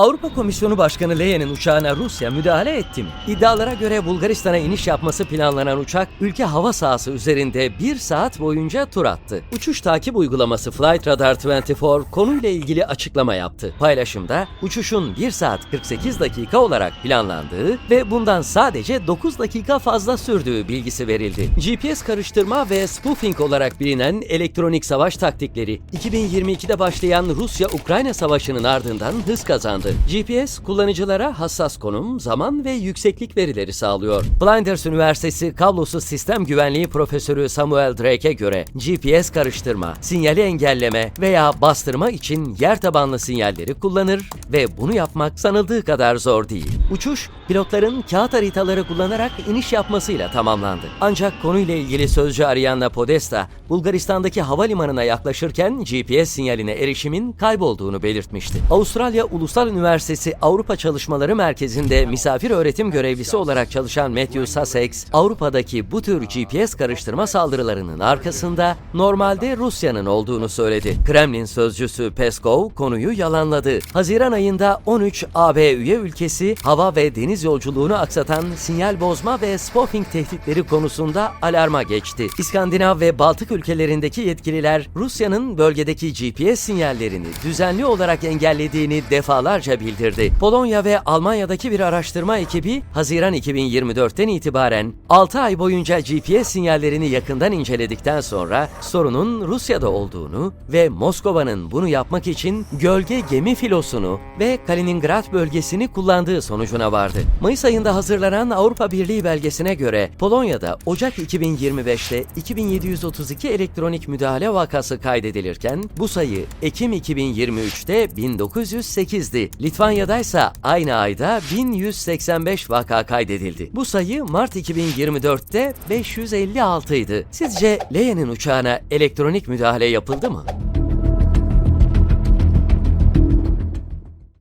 Avrupa Komisyonu Başkanı Leyen'in uçağına Rusya müdahale etti mi? İddialara göre Bulgaristan'a iniş yapması planlanan uçak ülke hava sahası üzerinde bir saat boyunca tur attı. Uçuş takip uygulaması Flight Radar 24 konuyla ilgili açıklama yaptı. Paylaşımda uçuşun 1 saat 48 dakika olarak planlandığı ve bundan sadece 9 dakika fazla sürdüğü bilgisi verildi. GPS karıştırma ve spoofing olarak bilinen elektronik savaş taktikleri 2022'de başlayan Rusya-Ukrayna savaşının ardından hız kazandı. GPS kullanıcılara hassas konum, zaman ve yükseklik verileri sağlıyor. Blinders Üniversitesi kablosuz sistem güvenliği profesörü Samuel Drake'e göre GPS karıştırma, sinyali engelleme veya bastırma için yer tabanlı sinyalleri kullanır ve bunu yapmak sanıldığı kadar zor değil. Uçuş, pilotların kağıt haritaları kullanarak iniş yapmasıyla tamamlandı. Ancak konuyla ilgili sözcü Arianna Podesta, Bulgaristan'daki havalimanına yaklaşırken GPS sinyaline erişimin kaybolduğunu belirtmişti. Avustralya Ulusal Üniversitesi Avrupa Çalışmaları Merkezi'nde misafir öğretim görevlisi olarak çalışan Matthew Sussex, Avrupa'daki bu tür GPS karıştırma saldırılarının arkasında normalde Rusya'nın olduğunu söyledi. Kremlin sözcüsü Peskov konuyu yalanladı. Haziran ayında 13 AB üye ülkesi hava ve deniz yolculuğunu aksatan sinyal bozma ve spoofing tehditleri konusunda alarma geçti. İskandinav ve Baltık ülkelerindeki yetkililer Rusya'nın bölgedeki GPS sinyallerini düzenli olarak engellediğini defalarca bildirdi. Polonya ve Almanya'daki bir araştırma ekibi Haziran 2024'ten itibaren 6 ay boyunca GPS sinyallerini yakından inceledikten sonra sorunun Rusya'da olduğunu ve Moskova'nın bunu yapmak için gölge gemi filosunu ve Kaliningrad bölgesini kullandığı sonucuna vardı. Mayıs ayında hazırlanan Avrupa Birliği belgesine göre Polonya'da Ocak 2025'te 2732 elektronik müdahale vakası kaydedilirken bu sayı Ekim 2023'te 1908'di. Litvanya'da ise aynı ayda 1185 vaka kaydedildi. Bu sayı Mart 2024'te 556 idi. Sizce Leyen'in uçağına elektronik müdahale yapıldı mı?